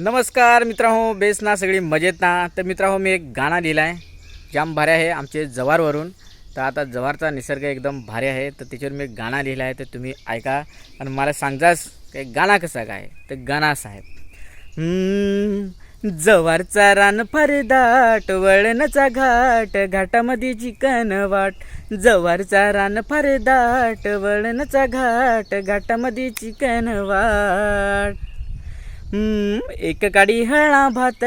नमस्कार मित्रांनो बेस ना सगळी मजेत ना. तर मित्रांनो मी एक गाणं लिहिलं आहे. जाम भारी आहे आमचे जवारवरून तर आता जवारचा निसर्ग एकदम भारी आहे. तर त्याच्यावर मी एक गाणं लिहिलं आहे तर तुम्ही ऐका. आणि मला सांगजाच काही गाणं कसं काय? तर गाणं असं आहे जवारचा रान फरदाट वळणचा घाट घाटामध्ये चिकन वाट. जवारचा रान फरदाट वळणचा घाट घाटामध्ये चिकन वाट. एक काडी हळा भात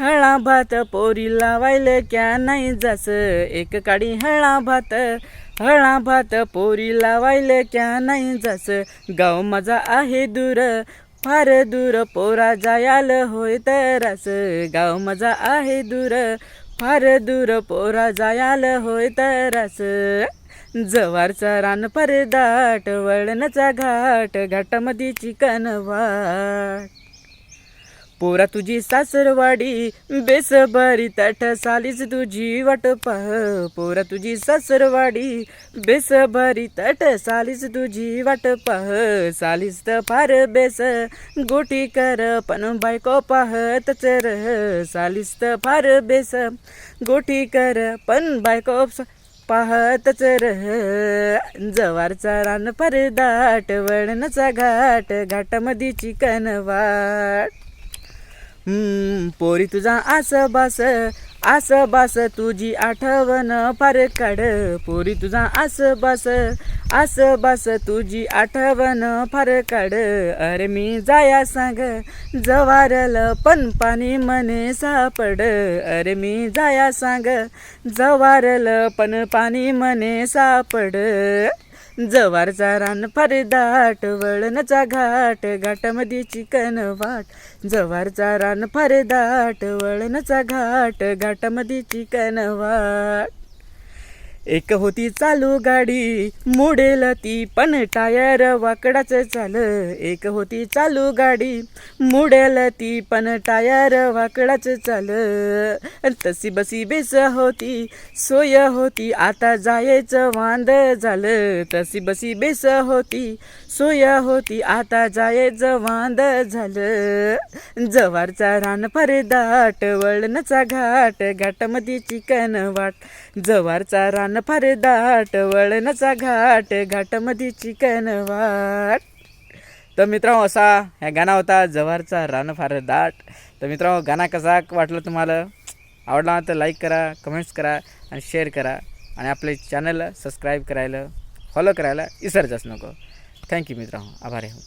हळा भात पोरी लावायला क्या नाही जास. एक काडी हळा भात हळा भात पोरी लावायला क्या नाही जास. गाव माझा आहे दूर फार दूर पोरा जायाल होय तरस. गाव माझा आहे दूर फार दूर पोरा जायाल होय तरस. जवारचा रान परदाट वळणचा घाट घाटामध्ये चिकन वाट. पोरा तुझी सासरवाडी बेस बरी तट सालीच तुझी वाट पाह. पोरा तुझी सासरवाडी बेस बरी तट सालीच तुझी वाट पाह. सालीच तर फार बेस गोटी कर पण बायको पाहतच रह. सालीच तर फार बेस गोटी कर पण बायको पाहतच रह. जवारचा रान परदाट वळणचा घाट घाटामध्ये चिकन वाट. पोरी तुझा आस बास आस बास तुझी आठवण फार काढ पोरी तुझा आस बास आस बास तुझी आठवण फार काढ अरे मी जाया सांग जवारल पण पाणी मने सापड. अरे मी जाया सांग जवारल पण पाणी मने सापड. जवारचा रान फरदाट वळणचा घाट घाटामध्ये चिकन वाट. जवारचा रान फरदाट वळणचा घाट घाटामध्ये चिकन वाट. एक होती चालू गाडी मोडेल ती पण टायर वाकडाच चाल एक होती चालू गाडी मोडेल ती पण टायर वाकडाच चाल तशी बसी बेस होती सोय होती आता जायचं वांद झालं. तशी बसी बेस होती सोय होती आता जायचं वांद झालं. जवारचा रान फरदाट वळणचा घाट घाटामध्ये चिकन वाट. जवारचा रान फरदाट वळणचा घाट घाटामध्ये चिकन वाट. तर मित्रांनो असा ह्या गाणा होता जवारचा रान फार दाट तर मित्रांनो गाणा कसा वाटलं तुम्हाला? आवडला तर लाईक करा कमेंट्स करा आणि शेअर करा. आणि आपले चॅनल सबस्क्राईब करायला फॉलो करायला विसरताच नको. थँक्यू मित्रांनो. आभारी हो